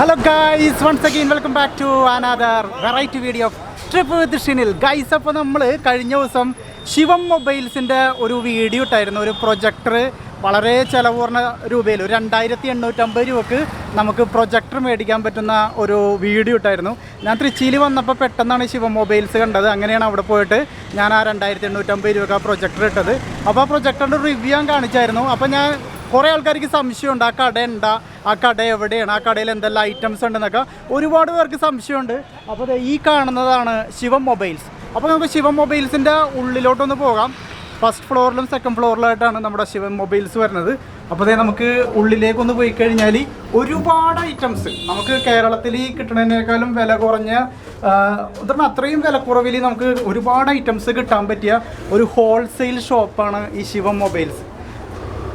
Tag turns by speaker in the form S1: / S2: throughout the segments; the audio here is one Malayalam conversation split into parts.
S1: Hello guys once again welcome back to another variety video trip with Shinil guys അപ്പോൾ നമ്മൾ കഴിഞ്ഞ ദിവസം ശിവം മൊബൈൽസിന്റെ ഒരു വീഡിയോ ഇട്ടായിരുന്നു. ഒരു പ്രൊജക്ടർ വളരെ ചിലവൂർണ രൂപയിൽ ഒരു രണ്ടായിരത്തി എണ്ണൂറ്റമ്പത് രൂപക്ക് നമുക്ക് പ്രൊജക്ടർ മേടിക്കാൻ പറ്റുന്ന ഒരു വീഡിയോ ഇട്ടായിരുന്നു. ഞാൻ തൃച്ചിയിൽ വന്നപ്പോൾ പെട്ടെന്നാണ് ശിവം മൊബൈൽസ് കണ്ടത്. അങ്ങനെയാണ് അവിടെ പോയിട്ട് ഞാൻ ആ രണ്ടായിരത്തി എണ്ണൂറ്റമ്പത് രൂപക്ക് ആ പ്രൊജക്ടർ ഇട്ടത്. അപ്പോൾ ആ പ്രൊജക്ടറിന്റെ റിവ്യൂ ഞാൻ കാണിച്ചായിരുന്നു. അപ്പോൾ ഞാൻ കുറേ ആൾക്കാർക്ക് സംശയമുണ്ട്. ആ കട ഉണ്ടാ ആ കട എവിടെയാണ്? ആ കടയിൽ എന്തെല്ലാം ഐറ്റംസ് ഉണ്ടെന്നൊക്കെ ഒരുപാട് പേർക്ക് സംശയമുണ്ട്. അപ്പോൾ ഈ കാണുന്നതാണ് ശിവം മൊബൈൽസ്. അപ്പോൾ നമുക്ക് ശിവം മൊബൈൽസിന്റെ ഉള്ളിലോട്ടൊന്ന് പോകാം. ഫസ്റ്റ് ഫ്ലോറിലും സെക്കൻഡ് ഫ്ലോറിലായിട്ടാണ് നമ്മുടെ ശിവം മൊബൈൽസ് വരുന്നത്. അപ്പോൾ ദേ നമുക്ക് ഉള്ളിലേക്കൊന്ന് പോയി കഴിഞ്ഞാൽ ഒരുപാട് ഐറ്റംസ് നമുക്ക് കേരളത്തിൽ കിട്ടുന്നതിനേക്കാളും വില കുറഞ്ഞ എന്താണ് അത്രയും വിലക്കുറവിൽ നമുക്ക് ഒരുപാട് ഐറ്റംസ് കിട്ടാൻ പറ്റിയ ഒരു ഹോൾസെയിൽ ഷോപ്പാണ് ഈ ശിവം മൊബൈൽസ്.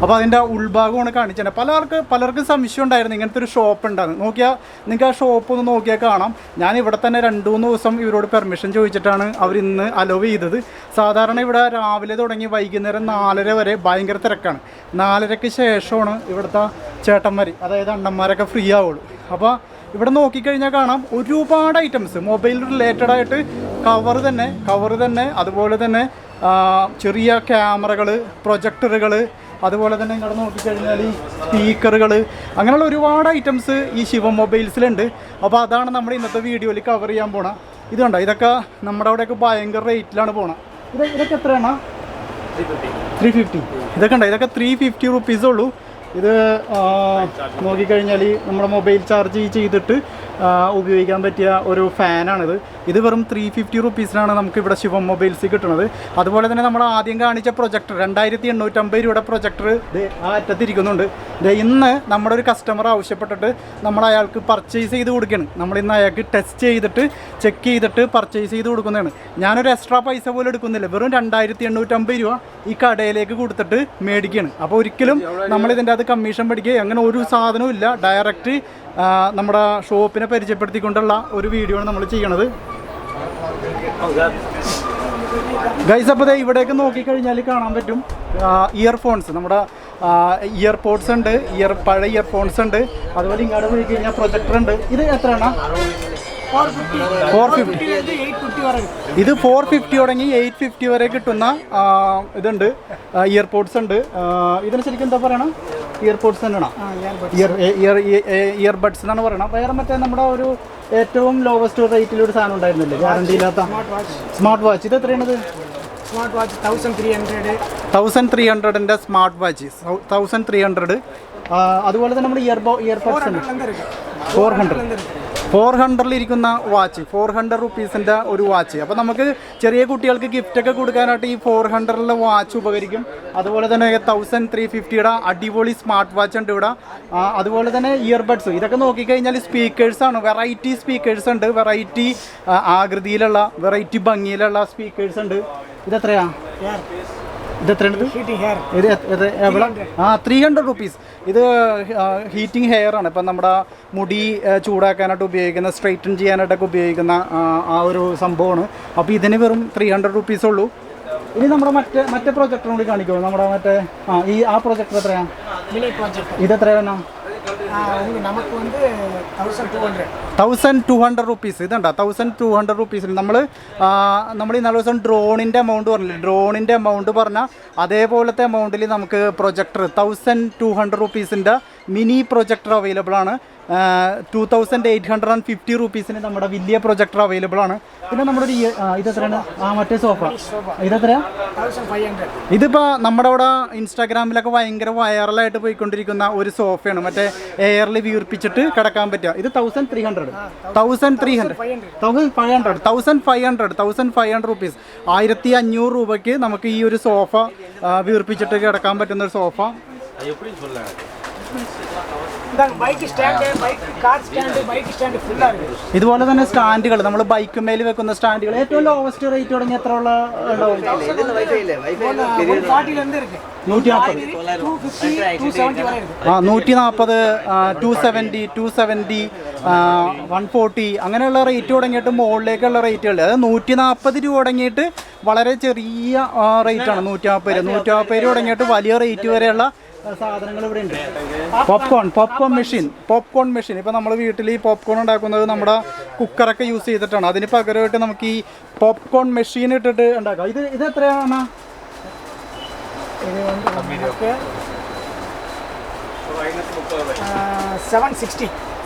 S1: അപ്പോൾ അതിന്റെ ഉൾഭാഗമാണ് കാണിച്ചത്. പലർക്ക് പലർക്കും സംശയം ഉണ്ടായിരുന്നു. ഇങ്ങനത്തെ ഒരു ഷോപ്പ് ഉണ്ടായിരുന്നു നോക്കിയാൽ നിങ്ങൾക്ക് ആ ഷോപ്പ് ഒന്ന് നോക്കിയാൽ കാണാം. ഞാൻ ഇവിടെ തന്നെ രണ്ട് മൂന്ന് ദിവസം ഇവരോട് പെർമിഷൻ ചോദിച്ചിട്ടാണ് അവർ ഇന്ന് അലോവ് ചെയ്തത്. സാധാരണ ഇവിടെ രാവിലെ തുടങ്ങി വൈകുന്നേരം നാലര വരെ ഭയങ്കര തിരക്കാണ്. നാലരയ്ക്ക് ശേഷമാണ് ഇവിടുത്തെ ചേട്ടന്മാർ അതായത് അണ്ണന്മാരൊക്കെ ഫ്രീ ആവുള്ളൂ. അപ്പോൾ ഇവിടെ നോക്കിക്കഴിഞ്ഞാൽ കാണാം ഒരുപാട് ഐറ്റംസ് മൊബൈൽ റിലേറ്റഡ് ആയിട്ട് കവർ തന്നെ കവർ തന്നെ അതുപോലെ തന്നെ ചെറിയ ക്യാമറകൾ പ്രൊജക്ടറുകൾ അതുപോലെ തന്നെ ഇങ്ങോട്ട് നോക്കിക്കഴിഞ്ഞാൽ ഈ സ്പീക്കറുകൾ അങ്ങനെയുള്ള ഒരുപാട് ഐറ്റംസ് ഈ ശിവ മൊബൈൽസിലുണ്ട് അപ്പോൾ അതാണ് നമ്മൾ ഇന്നത്തെ വീഡിയോയിൽ കവർ ചെയ്യാൻ പോണ. ഇത് കണ്ടോ? ഇതൊക്കെ നമ്മുടെ അവിടെയൊക്കെ ഭയങ്കര റേറ്റിലാണ് പോണത് ഇത് ഇതൊക്കെ എത്രയാണ്? ത്രീ ഫിഫ്റ്റി ഇതൊക്കെ ഉണ്ടോ ഇതൊക്കെ ത്രീ ഫിഫ്റ്റി റുപ്പീസേ ഉള്ളൂ. ഇത് നോക്കിക്കഴിഞ്ഞാൽ നമ്മുടെ മൊബൈൽ ചാർജ് ചെയ്തിട്ട് ഉപയോഗിക്കാൻ പറ്റിയ ഒരു ഫാനാണിത് ഇത് വെറും ത്രീ ഫിഫ്റ്റി റുപ്പീസിനാണ് നമുക്ക് ഇവിടെ ശിവം മൊബൈൽസിൽ കിട്ടുന്നത്. അതുപോലെ തന്നെ നമ്മൾ ആദ്യം കാണിച്ച പ്രൊജക്ടർ രണ്ടായിരത്തി എണ്ണൂറ്റമ്പത് രൂപയുടെ പ്രൊജക്ടർ ആ അറ്റത്തിരിക്കുന്നുണ്ട്. ദേ ഇന്ന് നമ്മുടെ ഒരു കസ്റ്റമർ ആവശ്യപ്പെട്ടിട്ട് നമ്മൾ അയാൾക്ക് പർച്ചേസ് ചെയ്ത് കൊടുക്കുകയാണ്. നമ്മൾ ഇന്ന് അയാൾക്ക് ടെസ്റ്റ് ചെയ്തിട്ട് ചെക്ക് ചെയ്തിട്ട് പർച്ചേസ് ചെയ്ത് കൊടുക്കുന്നതാണ്. ഞാനൊരു എക്സ്ട്രാ പൈസ പോലും എടുക്കുന്നില്ല. വെറും രണ്ടായിരത്തി എണ്ണൂറ്റമ്പത് രൂപ ഈ കടയിലേക്ക് കൊടുത്തിട്ട് മേടിക്കുകയാണ്. അപ്പോൾ ഒരിക്കലും നമ്മൾ ഇതിന്റെ അത് കമ്മീഷൻ പഠിക്കുക അങ്ങനെ ഒരു സാധനവും ഇല്ല. ഡയറക്റ്റ് നമ്മുടെ ഷോപ്പിനെ പരിചയപ്പെടുത്തിക്കൊണ്ടുള്ള ഒരു വീഡിയോ ആണ് നമ്മൾ ചെയ്യണത്. ഗൈസ് അപ്പോൾ ഇവിടേക്ക് നോക്കിക്കഴിഞ്ഞാൽ കാണാൻ പറ്റും ഇയർഫോൺസ് നമ്മുടെ ഇയർപോഡ്സ് ഉണ്ട് ഇയർ പഴയ ഇയർഫോൺസ് ഉണ്ട്. അതുപോലെ ഇങ്ങോട്ട് പോയി കഴിഞ്ഞാൽ പ്രൊജക്ടർ ഉണ്ട്. ഇത് എത്രയാണ്? ഫോർ ഫിഫ്റ്റി ഇത് ഫോർ ഫിഫ്റ്റി തുടങ്ങി എയ്റ്റ് ഫിഫ്റ്റി വരെ കിട്ടുന്ന ഇതുണ്ട് ഇയർപോഡ്സ് ഉണ്ട്. ഇതിന് ശരിക്കും എന്താ പറയണം? ഇയർപോഡ്സ് തന്നെയാണോ? ഇയർ ഇയർ ഇയർ ബഡ്സ് എന്നാണ് പറയണം വേറെ മറ്റേ നമ്മുടെ ഒരു ഏറ്റവും ലോവസ്റ്റ് റേറ്റിൽ ഒരു സാധനം ഉണ്ടായിരുന്നില്ലേ? ഗ്യാരണ്ടി ഇല്ലാത്ത സ്മാർട്ട് വാച്ച് ഇത് എത്രയാണത്?
S2: Smart watch thousand three hundred
S1: thousand three ഹൺഡ്രഡിന്റെ smart watch thousand three hundred അതുപോലെ തന്നെ നമ്മുടെ ഇയർ ഇയർപോഡ്സ് ഉണ്ട് ഫോർ ഹൺഡ്രഡ് ഫോർ ഹൺഡ്രഡിൽ ഇരിക്കുന്ന വാച്ച് ഫോർ ഹൺഡ്രഡ് റുപ്പീസിന്റെ ഒരു വാച്ച്. അപ്പോൾ നമുക്ക് ചെറിയ കുട്ടികൾക്ക് ഗിഫ്റ്റൊക്കെ കൊടുക്കാനായിട്ട് ഈ ഫോർ ഹൺഡ്രഡിലെ വാച്ച് ഉപകരിക്കും. അതുപോലെ തന്നെ തൗസൻഡ് ത്രീ ഫിഫ്റ്റിയുടെ അടിപൊളി സ്മാർട്ട് വാച്ച് ഉണ്ട് ഇവിടെ. അതുപോലെ തന്നെ ഇയർബഡ്സ് ഇതൊക്കെ നോക്കിക്കഴിഞ്ഞാൽ സ്പീക്കേഴ്സാണ് വെറൈറ്റി സ്പീക്കേഴ്സ് ഉണ്ട്. വെറൈറ്റി ആകൃതിയിലുള്ള വെറൈറ്റി ഭംഗിയിലുള്ള സ്പീക്കേഴ്സ് ഉണ്ട്. ഇതെത്രയാ? ഇതെത്രയാണ്
S2: ഇത് എത്രയാണ്
S1: ഇത് ഇത് എവിടെ ആ ത്രീ ഹൺഡ്രഡ് റുപ്പീസ് ഇത് ഹീറ്റിംഗ് ഹെയർ ആണ്. ഇപ്പം നമ്മുടെ മുടി ചൂടാക്കാനായിട്ട് ഉപയോഗിക്കുന്ന സ്ട്രൈറ്റൻ ചെയ്യാനായിട്ടൊക്കെ ഉപയോഗിക്കുന്ന ആ ഒരു സംഭവമാണ്. അപ്പോൾ ഇതിന് വെറും ത്രീ ഹൺഡ്രഡ് റുപ്പീസ് ഉള്ളൂ. ഇനി നമ്മുടെ മറ്റേ മറ്റേ പ്രൊജക്ടറും കൂടി കാണിക്കുമോ? നമ്മുടെ മറ്റേ ആ ഈ ആ പ്രൊജക്ടർ എത്രയാണ് ഇത് എത്രയാണ്
S2: உங்க நமக்கு வந்து thousand two hundred
S1: thousand two hundred rupees ഇതുണ്ടോ തൗസൻഡ് ടു ഹൺഡ്രഡ് റുപ്പീസിന് നമ്മൾ നമ്മൾ ഈ നാല് ദിവസം ഡ്രോണിൻ്റെ എമൗണ്ട് പറഞ്ഞില്ലേ ഡ്രോണിൻ്റെ എമൗണ്ട് പറഞ്ഞാൽ അതേപോലത്തെ എമൗണ്ടിൽ നമുക്ക് പ്രൊജക്ടർ തൗസൻഡ് ടു ഹൺഡ്രഡ് റുപ്പീസിൻ്റെ മിനി പ്രൊജക്ടർ അവൈലബിൾ ആണ് Two thousand eight hundred and fifty റുപ്പീസിന് നമ്മുടെ വലിയ പ്രൊജക്ടർ അവൈലബിൾ ആണ്. പിന്നെ നമ്മുടെ ഒരു ഇത് എത്രയാണ്? ആ മറ്റേ സോഫ
S2: ഇതെത്രയാ
S1: ഇതിപ്പോൾ നമ്മുടെ അവിടെ ഇൻസ്റ്റാഗ്രാമിലൊക്കെ ഭയങ്കര വൈറലായിട്ട് പോയിക്കൊണ്ടിരിക്കുന്ന ഒരു സോഫയാണ് മറ്റേ എയറിൽ വീർപ്പിച്ചിട്ട് കിടക്കാൻ പറ്റുക. ഇത് thousand three hundred thousand three hundred thousand five hundred thousand five hundred thousand five hundred rupees ആയിരത്തി അഞ്ഞൂറ് രൂപയ്ക്ക് നമുക്ക് ഈ ഒരു സോഫ വീർപ്പിച്ചിട്ട് കിടക്കാൻ പറ്റുന്ന ഒരു സോഫ ഇതുപോലെ തന്നെ സ്റ്റാൻഡുകൾ നമ്മൾ ബൈക്ക് ബൈക്കുമേൽ വെക്കുന്ന സ്റ്റാൻഡുകൾ ഏറ്റവും ലോവസ്റ്റ് റേറ്റ് തുടങ്ങി എത്ര ഉള്ള നൂറ്റി നാൽപ്പത് two seventy two seventy one forty അങ്ങനെയുള്ള റേറ്റ് തുടങ്ങിയിട്ട് മുകളിലേക്കുള്ള റേറ്റുകൾ അതായത് നൂറ്റി നാൽപ്പത് രൂപ തുടങ്ങിയിട്ട് വളരെ ചെറിയ റേറ്റാണ് നൂറ്റി നാൽപ്പത് രൂപ നൂറ്റി നാൽപ്പത് രൂപ തുടങ്ങിയിട്ട് വലിയ റേറ്റ് വരെയുള്ള ഇവിടെ ഉണ്ട് popcorn popcorn machine popcorn machine ഇപ്പം നമ്മൾ വീട്ടിൽ ഈ പോപ്കോൺ ഉണ്ടാക്കുന്നത് നമ്മുടെ കുക്കറൊക്കെ യൂസ് ചെയ്തിട്ടാണ്. അതിന് പകരമായിട്ട് നമുക്ക് ഈ പോപ്കോൺ മെഷീൻ ഇട്ടിട്ട് ഉണ്ടാക്കാം. ഇത് ഇത് എത്രയാണ്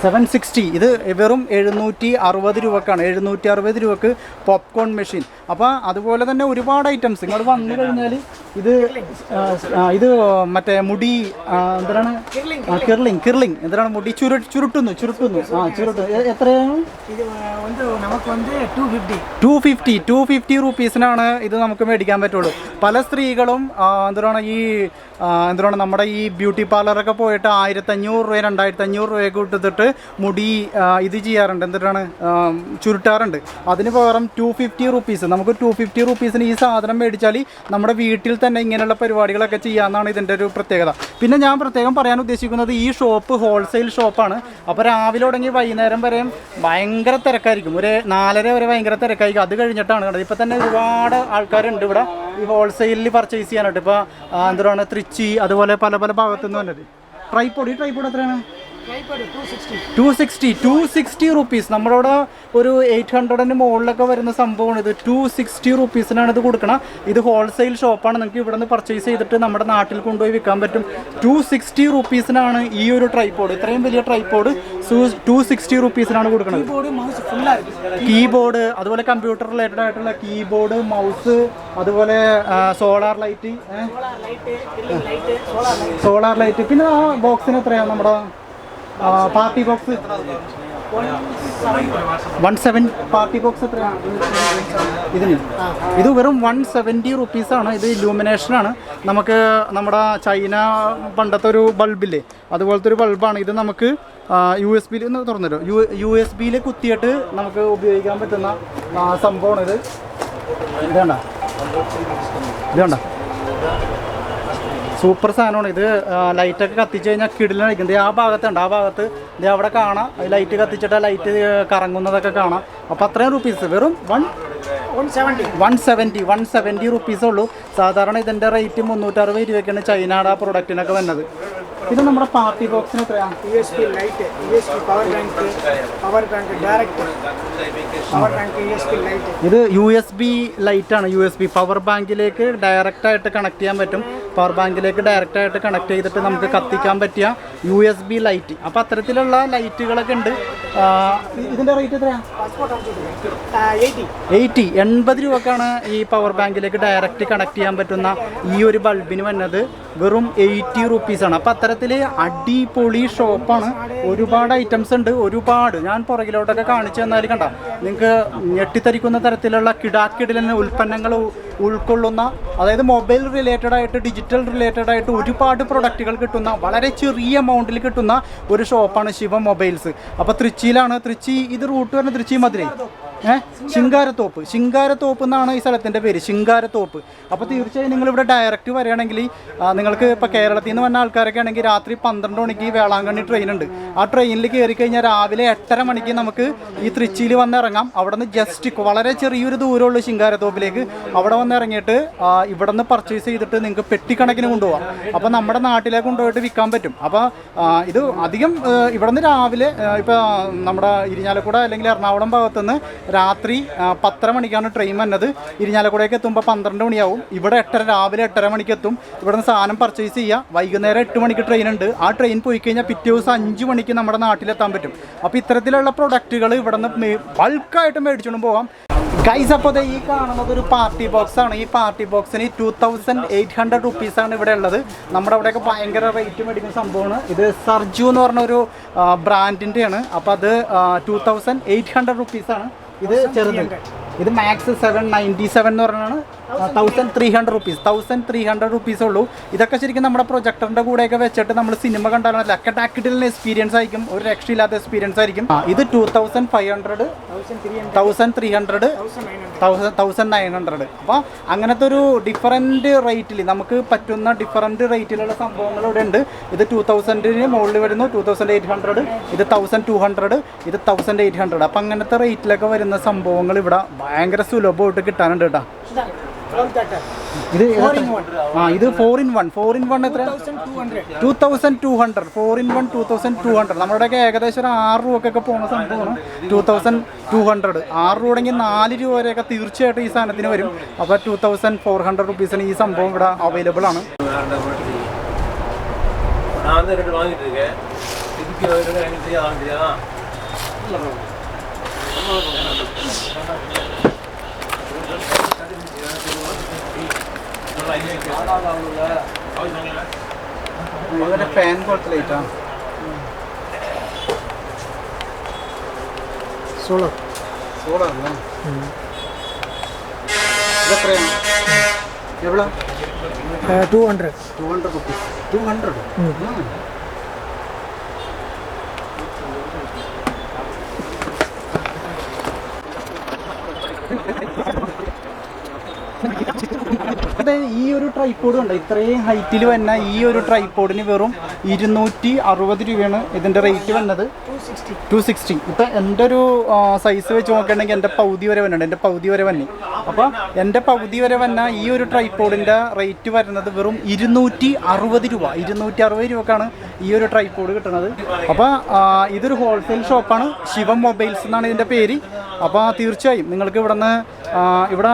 S1: സെവൻ സിക്സ്റ്റി ഇത് വെറും എഴുന്നൂറ്റി അറുപത് രൂപക്കാണ്. എഴുന്നൂറ്റി അറുപത് രൂപക്ക് പോപ്കോൺ മെഷീൻ അപ്പോൾ അതുപോലെ തന്നെ ഒരുപാട് ഐറ്റംസ് ഇങ്ങോട്ട് വന്നു കഴിഞ്ഞാൽ ഇത് ഇത് മറ്റേ മുടി എന്താണ്? കിർലിംഗ് കിർലിംഗ് എന്താണ് മുടി? ചുരു ചുരുട്ടുന്നു ചുരുട്ടുന്നു. ആ ചുരുട്ട്. എത്രയാണ് ടു ഫിഫ്റ്റി ടു ഫിഫ്റ്റി റുപ്പീസിനാണ് ഇത് നമുക്ക് മേടിക്കാൻ പറ്റുള്ളൂ. പല സ്ത്രീകളും എന്താണ് ഈ എന്താണ് നമ്മുടെ ഈ ബ്യൂട്ടി പാർലറൊക്കെ പോയിട്ട് ആയിരത്തഞ്ഞൂറ് രൂപ രണ്ടായിരത്തി അഞ്ഞൂറ് രൂപ കൊടുത്തിട്ട് മുടി ഇത് ചെയ്യാറുണ്ട്. എന്തിട്ടാണ് ചുരുട്ടാറുണ്ട്. അതിന് പകരം ടു ഫിഫ്റ്റി റുപ്പീസ് നമുക്ക് ടു ഫിഫ്റ്റി റുപ്പീസിന് ഈ സാധനം മേടിച്ചാൽ നമ്മുടെ വീട്ടിൽ തന്നെ ഇങ്ങനെയുള്ള പരിപാടികളൊക്കെ ചെയ്യാമെന്നാണ് ഇതിന്റെ ഒരു പ്രത്യേകത. പിന്നെ ഞാൻ പ്രത്യേകം പറയാൻ ഉദ്ദേശിക്കുന്നത് ഈ ഷോപ്പ് ഹോൾസെയിൽ ഷോപ്പാണ്. അപ്പോൾ രാവിലെ തുടങ്ങി വൈകുന്നേരം വരെയും ഭയങ്കര തിരക്കായിരിക്കും. ഒരു നാലര വരെ ഭയങ്കര തിരക്കായിരിക്കും. അത് കഴിഞ്ഞിട്ടാണ് കണ്ടത്. ഇപ്പോൾ തന്നെ ഒരുപാട് ആൾക്കാരുണ്ട് ഇവിടെ ഈ ഹോൾസെയിലിൽ പർച്ചേസ് ചെയ്യാനായിട്ട്. ഇപ്പോൾ എന്താണ് തൃച്ചി അതുപോലെ പല പല ഭാഗത്തു നിന്ന് വന്നത് ട്രൈപ്പൊടി ട്രൈപ്പൊടി എത്രയാണ്? Two sixty two sixty rupees നമ്മളവിടെ ഒരു എയ്റ്റ് ഹൺഡ്രഡിന് മുകളിലൊക്കെ വരുന്ന സംഭവമാണ് ഇത്. ടു സിക്സ്റ്റി റുപ്പീസിനാണ് ഇത് കൊടുക്കണം. ഇത് ഹോൾസെയിൽ ഷോപ്പാണ് നിങ്ങൾക്ക് ഇവിടെ നിന്ന് പർച്ചേസ് ചെയ്തിട്ട് നമ്മുടെ നാട്ടിൽ കൊണ്ടുപോയി വിൽക്കാൻ പറ്റും. ടു സിക്സ്റ്റി റുപ്പീസിനാണ് ഈ ഒരു ട്രൈപോഡ് ഇത്രയും വലിയ ട്രൈപോഡ് ടു സിക്സ്റ്റി റുപ്പീസിനാണ് കൊടുക്കുന്നത് കീബോർഡ് അതുപോലെ കമ്പ്യൂട്ടർ റിലേറ്റഡ് ആയിട്ടുള്ള കീബോർഡ് മൗസ് അതുപോലെ സോളാർ ലൈറ്റ് സോളാർ ലൈറ്റ് പിന്നെ ആ ബോക്സിന് എത്രയാണ് നമ്മുടെ party box one seven party box എത്രയാണ്? ഇതിന്. ഇത് വെറും വൺ സെവന്റി റുപ്പീസാണ് ഇത് ഇലൂമിനേഷനാണ് നമുക്ക് നമ്മുടെ ചൈന പണ്ടത്തെ ഒരു ബൾബില്ലേ? അതുപോലത്തെ ഒരു ബൾബാണ്. ഇത് നമുക്ക് യു എസ് ബിയിൽ ഒന്ന് തുറന്നിട്ടോ യു യു എസ് ബിയിൽ കുത്തിയിട്ട് നമുക്ക് ഉപയോഗിക്കാൻ പറ്റുന്ന സംഭവമാണ് ഇത്. ഇതേണ്ട ഇതേണ്ട സൂപ്പർ സാധനമാണ്. ഇത് ലൈറ്റൊക്കെ കത്തിച്ച് കഴിഞ്ഞാൽ കിടിലടിക്കുന്നത് ആ ഭാഗത്തുണ്ട് ആ ഭാഗത്ത് ഇത് അവിടെ കാണാം. ലൈറ്റ് കത്തിച്ചിട്ട് ലൈറ്റ് കറങ്ങുന്നതൊക്കെ കാണാം. അപ്പോൾ അത്രയും റുപ്പീസ് വെറും
S2: one
S1: one seventy one seventy റുപ്പീസേ ഉള്ളൂ. സാധാരണ ഇതിന്റെ റേറ്റ് മുന്നൂറ്ററുപത് രൂപയ്ക്കാണ് ചൈനയുടെ ആ പ്രൊഡക്റ്റിനൊക്കെ വന്നത്. ഇത് നമ്മുടെ പാർട്ടി ബോക്സിന് എത്രയാണ്
S2: U S P light U S P power bank power bank direct power bank U S P light
S1: ഇത് യു എസ് ബി ലൈറ്റാണ് യു എസ് പവർ ബാങ്കിലേക്ക് ഡയറക്റ്റ് ആയിട്ട് കണക്ട് ചെയ്യാൻ പറ്റും. പവർ ബാങ്കിലേക്ക് ഡയറക്റ്റ് ആയിട്ട് കണക്ട് ചെയ്തിട്ട് നമുക്ക് കത്തിക്കാൻ പറ്റിയ യു എസ് ബി ലൈറ്റ് അപ്പോൾ അത്തരത്തിലുള്ള ലൈറ്റുകളൊക്കെ ഉണ്ട്. ഇതിന്റെ റേറ്റ് എത്രയാണ് എയ്റ്റി. എൺപത് രൂപക്കാണ് ഈ പവർ ബാങ്കിലേക്ക് ഡയറക്റ്റ് കണക്ട് ചെയ്യാൻ പറ്റുന്ന ഈ ഒരു ബൾബിന് വന്നത്. വെറും എയ്റ്റി റുപ്പീസാണ് അപ്പോൾ അത്തരത്തിൽ അടിപൊളി ഷോപ്പാണ് ഒരുപാട് ഐറ്റംസ് ഉണ്ട്. ഒരുപാട്. ഞാൻ പുറകിലോട്ടൊക്കെ കാണിച്ചു തന്നാൽ കണ്ട. നിങ്ങൾക്ക് ഞെട്ടിത്തരിക്കുന്ന തരത്തിലുള്ള കിടാക്കിടലിന് ഉൽപ്പന്നങ്ങൾ ഉൾക്കൊള്ളുന്ന അതായത് മൊബൈൽ റിലേറ്റഡ് ആയിട്ട് ഡിജിറ്റൽ റിലേറ്റഡ് ആയിട്ട് ഒരുപാട് പ്രൊഡക്റ്റുകൾ കിട്ടുന്ന വളരെ ചെറിയ എമൗണ്ടിൽ കിട്ടുന്ന ഒരു ഷോപ്പാണ് ശിവ മൊബൈൽസ് അപ്പോൾ തൃച്ചിയിലാണ് തൃച്ചി ഇത് റൂട്ട് വരുന്നത് തൃച്ചി മധുരൈ. ഏഹ് ശിങ്കാരത്തോപ്പ്. ശിങ്കാരത്തോപ്പ് എന്നാണ് ഈ സ്ഥലത്തിന്റെ പേര്. ശിങ്കാരത്തോപ്പ്. അപ്പോൾ തീർച്ചയായും നിങ്ങൾ ഇവിടെ ഡയറക്റ്റ് വരികയാണെങ്കിൽ നിങ്ങൾക്ക് ഇപ്പോൾ കേരളത്തിൽ നിന്ന് വന്ന ആൾക്കാരൊക്കെ ആണെങ്കിൽ രാത്രി പന്ത്രണ്ട് മണിക്ക് വേളാങ്കണ്ണി ട്രെയിൻ ഉണ്ട്. ആ ട്രെയിനിൽ കയറി കഴിഞ്ഞാൽ രാവിലെ എട്ടര മണിക്ക് നമുക്ക് ഈ തൃച്ചിയിൽ വന്ന് ഇറങ്ങാം. അവിടെ നിന്ന് ജസ്റ്റ് വളരെ ചെറിയൊരു ദൂരമുള്ളൂ ശിങ്കാരത്തോപ്പിലേക്ക് അവിടെ വന്ന് ഇറങ്ങിയിട്ട് ഇവിടെ നിന്ന് പർച്ചേസ് ചെയ്തിട്ട് നിങ്ങൾക്ക് പെട്ടിക്കണക്കിന് കൊണ്ടുപോകാം അപ്പോൾ നമ്മുടെ നാട്ടിലേക്ക് കൊണ്ടുപോയിട്ട് വിൽക്കാൻ പറ്റും. അപ്പോൾ ഇത് അധികം ഇവിടെ നിന്ന് രാവിലെ ഇപ്പോൾ നമ്മുടെ ഇരിഞ്ഞാലക്കുട അല്ലെങ്കിൽ എറണാകുളം ഭാഗത്തുനിന്ന് രാത്രി പത്തര മണിക്കാണ് ട്രെയിൻ വന്നത്. ഇരിഞ്ഞാലക്കുടയൊക്കെ എത്തുമ്പോൾ പന്ത്രണ്ട് മണിയാവും. ഇവിടെ എട്ടര രാവിലെ എട്ടര മണിക്ക് എത്തും ഇവിടെ നിന്ന് സാധനം പർച്ചേസ് ചെയ്യുക വൈകുന്നേരം എട്ട് മണിക്ക് ട്രെയിൻ ഉണ്ട്. ആ ട്രെയിൻ പോയി കഴിഞ്ഞാൽ പിറ്റേ ദിവസം അഞ്ച് മണിക്ക് നമ്മുടെ നാട്ടിലെത്താൻ പറ്റും. അപ്പോൾ ഇത്തരത്തിലുള്ള പ്രൊഡക്റ്റുകൾ ഇവിടെ നിന്ന് ബൾക്കായിട്ട് മേടിച്ചുകൊണ്ട് പോകാം ഗൈസ് അപ്പോൾ ഈ കാണുന്നത് ഒരു പാർട്ടി ബോക്സ് ആണ്. ഈ പാർട്ടി ബോക്സിന് ടു തൗസൻഡ് എയ്റ്റ് ഹൺഡ്രഡ് റുപ്പീസാണ് ഇവിടെ ഉള്ളത്. നമ്മുടെ അവിടെയൊക്കെ ഭയങ്കര റേറ്റ് മേടിക്കുന്ന സംഭവമാണ്. ഇത് സർജു എന്ന് പറഞ്ഞ ഒരു ബ്രാൻഡിന്റെയാണ് അപ്പോൾ അത് ടു തൗസൻഡ് എയ്റ്റ് ഹൺഡ്രഡ് റുപ്പീസാണ് ഇത് ചെറുത്. ഇത് മാക്സ് സെവൻ നയന്റി സെവൻ എന്ന് പറഞ്ഞാണ്. Thousand three hundred rupees thousand three hundred rupees ഉള്ളൂ. ഇതൊക്കെ ശരിക്കും നമ്മുടെ പ്രൊജക്ടറിന്റെ കൂടെയൊക്കെ വെച്ചിട്ട് നമ്മൾ സിനിമ കണ്ടാലും ലക്ക ടാക്കിറ്റിൽ എക്സ്പീരിയൻസ് ആയിരിക്കും. ഒരു രക്ഷയില്ലാത്ത എക്സ്പീരിയൻസ് ആയിരിക്കും. ഇത് two thousand five
S2: hundred thousand three
S1: hundred thousand nine hundred അപ്പോൾ അങ്ങനത്തെ ഒരു ഡിഫറന്റ് റേറ്റിൽ നമുക്ക് പറ്റുന്ന ഡിഫറന്റ് റേറ്റിലുള്ള സംഭവങ്ങൾ ഇവിടെ ഉണ്ട് ഇത് ടു തൗസൻഡിന് മുകളിൽ വരുന്നു. ടു തൗസൻഡ് എയ്റ്റ് ഹൺഡ്രഡ് ഇത് തൗസൻഡ് ടു ഹൺഡ്രഡ് ഇത് തൗസൻഡ് എയ്റ്റ് ഹൺഡ്രഡ് അപ്പോൾ അങ്ങനത്തെ റേറ്റിലൊക്കെ വരുന്ന സംഭവങ്ങൾ ഇവിടെ ഭയങ്കര സുലഭമായിട്ട് കിട്ടാനുണ്ട് കേട്ടോ
S2: From Tata.
S1: ഇത്
S2: Four
S1: എത്ര-
S2: in one.
S1: ആ ഇത് four in one four in one എത്ര
S2: 1200.
S1: Two thousand two hundred four in one two thousand two hundred നമ്മുടെയൊക്കെ ഏകദേശം ഒരു ആറ് രൂപക്കൊക്കെ പോകുന്ന സംഭവമാണ് ടൂ തൗസൻഡ് ടു ഹൺഡ്രഡ് ആറ് രൂപയെങ്കിൽ നാല് രൂപ വരെയൊക്കെ തീർച്ചയായിട്ടും ഈ സാധനത്തിന് വരും അപ്പോൾ ടൂ തൗസൻഡ് ഫോർ ഹൺഡ്രഡ് റുപ്പീസിന് ഈ സംഭവം ഇവിടെ അവൈലബിൾ ആണ്
S3: நான் வந்து ரெண்டு வாங்கிட்டு இருக்கேன் അങ്ങനെ
S1: ഫാൻ കൊടുത്ത ലൈറ്റാ
S2: സോളാർ
S1: സോളാർ അല്ലേ? ഇതെത്രയാണ് എവിടെ?
S2: Two hundred
S1: two hundred rupees two hundred അതെ ഈ ഒരു ട്രൈപ്പോഡ് ഉണ്ട് ഇത്രയും ഹൈറ്റിൽ വന്ന ഈ ഒരു ട്രൈപ്പോഡിന് വെറും ഇരുന്നൂറ്റി അറുപത് രൂപയാണ് ഇതിന്റെ റേറ്റ് വന്നത്.
S2: 260.
S1: ടു സിക്സ്റ്റി ഇപ്പം എന്റെ ഒരു സൈസ് വെച്ച് നോക്കുകയാണെങ്കിൽ എന്റെ പൗതി വരെ വന്നുണ്ട് എന്റെ പൗതി വരെ വന്നി. അപ്പോൾ എന്റെ പകുതി വരെ വന്ന ഈ ഒരു ട്രൈപ്പോഡിന്റെ റേറ്റ് വരുന്നത് വെറും ഇരുന്നൂറ്റി അറുപത് രൂപ. ഇരുന്നൂറ്റി അറുപത് രൂപക്കാണ് ഈ ഒരു ട്രൈപ്പോഡ് കിട്ടുന്നത്. അപ്പോൾ ഇതൊരു ഹോൾസെയിൽ ഷോപ്പാണ് ശിവം മൊബൈൽസ് എന്നാണ് ഇതിന്റെ പേര്. അപ്പോൾ തീർച്ചയായും നിങ്ങൾക്ക് ഇവിടെ നിന്ന് ഇവിടെ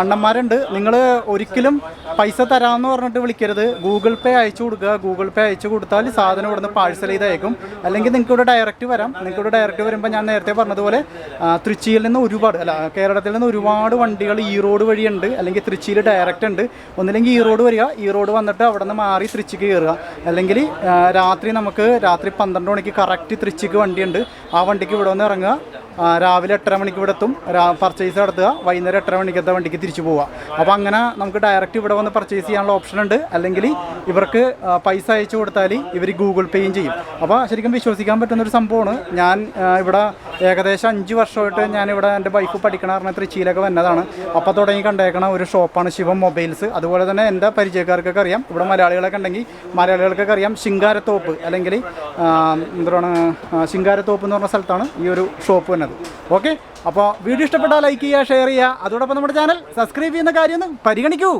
S1: അണ്ണന്മാരുണ്ട്. നിങ്ങൾ ഒരിക്കലും പൈസ തരാമെന്ന് പറഞ്ഞിട്ട് വിളിക്കരുത്. ഗൂഗിൾ പേ അയച്ചു കൊടുക്കുക. ഗൂഗിൾ പേ അയച്ചു കൊടുത്താൽ സാധനം ഇവിടുന്ന് പാഴ്സൽ ചെയ്ത് അയക്കും അല്ലെങ്കിൽ നിങ്ങൾക്ക് ഇവിടെ ഡയറക്റ്റ് വരാം. നിങ്ങൾക്ക് ഇവിടെ ഡയറക്റ്റ് വരുമ്പോൾ ഞാൻ നേരത്തെ പറഞ്ഞതുപോലെ തൃച്ചിയിൽ നിന്ന് ഒരുപാട് അല്ല കേരളത്തിൽ നിന്ന് ഒരുപാട് വണ്ടികൾ ഈ റോഡ് വഴിയുണ്ട് അല്ലെങ്കിൽ തൃച്ചിയിൽ ഡയറക്റ്റ് ഉണ്ട്. ഒന്നില്ലെങ്കിൽ ഈ റോഡ് വരിക. ഈ റോഡ് വന്നിട്ട് അവിടെ നിന്ന് മാറി തൃച്ചിക്ക് കയറുക. അല്ലെങ്കിൽ രാത്രി നമുക്ക് രാത്രി പന്ത്രണ്ട് മണിക്ക് കറക്റ്റ് തൃച്ചിക്ക് വണ്ടിയുണ്ട്. ആ വണ്ടിക്ക് ഇവിടെ വന്ന് ഇറങ്ങുക. രാവിലെ എട്ടര മണിക്ക് ഇവിടെ എത്തും. പർച്ചേസ് നടത്തുക. വൈകുന്നേരം എട്ടര മണിക്കത്തെ വണ്ടിക്ക് തിരിച്ചു പോവുക. അപ്പോൾ അങ്ങനെ നമുക്ക് ഡയറക്റ്റ് ഇവിടെ വന്ന് പർച്ചേസ് ചെയ്യാനുള്ള ഓപ്ഷൻ ഉണ്ട്. അല്ലെങ്കിൽ ഇവർക്ക് പൈസ അയച്ചു കൊടുത്താൽ ഇവർ ഗൂഗിൾ പേയും ചെയ്യും. അപ്പോൾ ശരിക്കും വിശ്വസിക്കാൻ പറ്റുന്ന ഒരു സംഭവമാണ്. ഞാൻ ഇവിടെ ഏകദേശം അഞ്ച് വർഷമായിട്ട് ഞാനിവിടെ എന്റെ വൈഫ് പഠിക്കണ പറഞ്ഞ തൃച്ചിയിലൊക്കെ വന്നതാണ്. അപ്പോൾ തുടങ്ങി കണ്ടേക്കണ ഒരു ഷോപ്പാണ് ശിവം മൊബൈൽസ് അതുപോലെ തന്നെ എന്റെ പരിചയക്കാർക്കൊക്കെ അറിയാം. ഇവിടെ മലയാളികളൊക്കെ ഉണ്ടെങ്കിൽ മലയാളികൾക്കൊക്കെ അറിയാം ശിങ്കാരത്തോപ്പ് അല്ലെങ്കിൽ എന്താണ് ശിങ്കാരത്തോപ്പ് എന്ന് പറഞ്ഞ സ്ഥലത്താണ് ഈ ഒരു ഷോപ്പ് വന്നത്. ഓക്കെ അപ്പോൾ വീഡിയോ ഇഷ്ടപ്പെട്ടാൽ ലൈക്ക് ചെയ്യുക ഷെയർ ചെയ്യുക. അതോടൊപ്പം നമ്മുടെ ചാനൽ സബ്സ്ക്രൈബ് ചെയ്യുന്ന കാര്യം പരിഗണിക്കൂ.